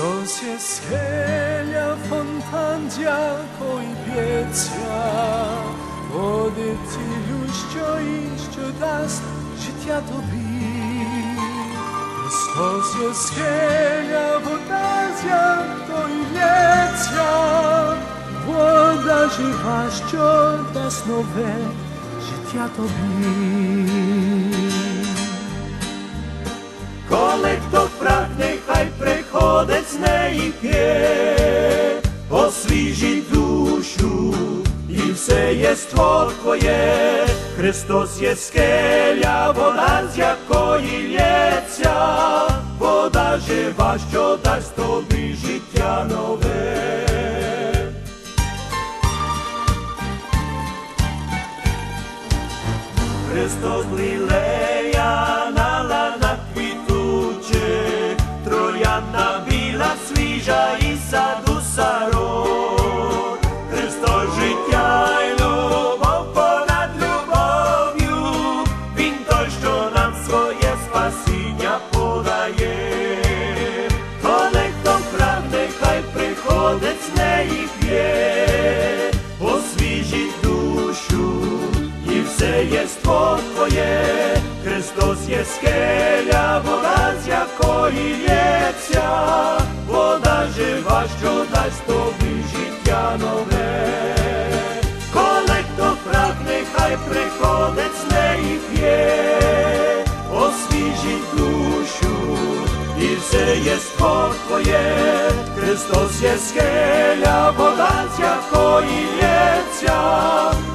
Христос є скеля, фонтан дякой б'ється, води цілю, що і що дасть життя тобі. Христос є скеля, вода з якої лється, вода жива, що дасть нове життя тобі. Коли хто з неї п'є, освіжить душу, і все єство твоє, Христос є скеля, вода, з якої лється, вода жива, що дасть тобі життя нове. Христос лілея на ланах квітучих, троянда з неї п'є, освіжить душу, і все єство твоє, Христос є скеля, вода, з якої лється, вода жива, що дасть тобі життя нове. І все єство твоє, Христос є скеля, вода, з якої лється,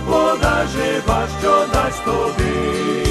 вода жива, що дасть тобі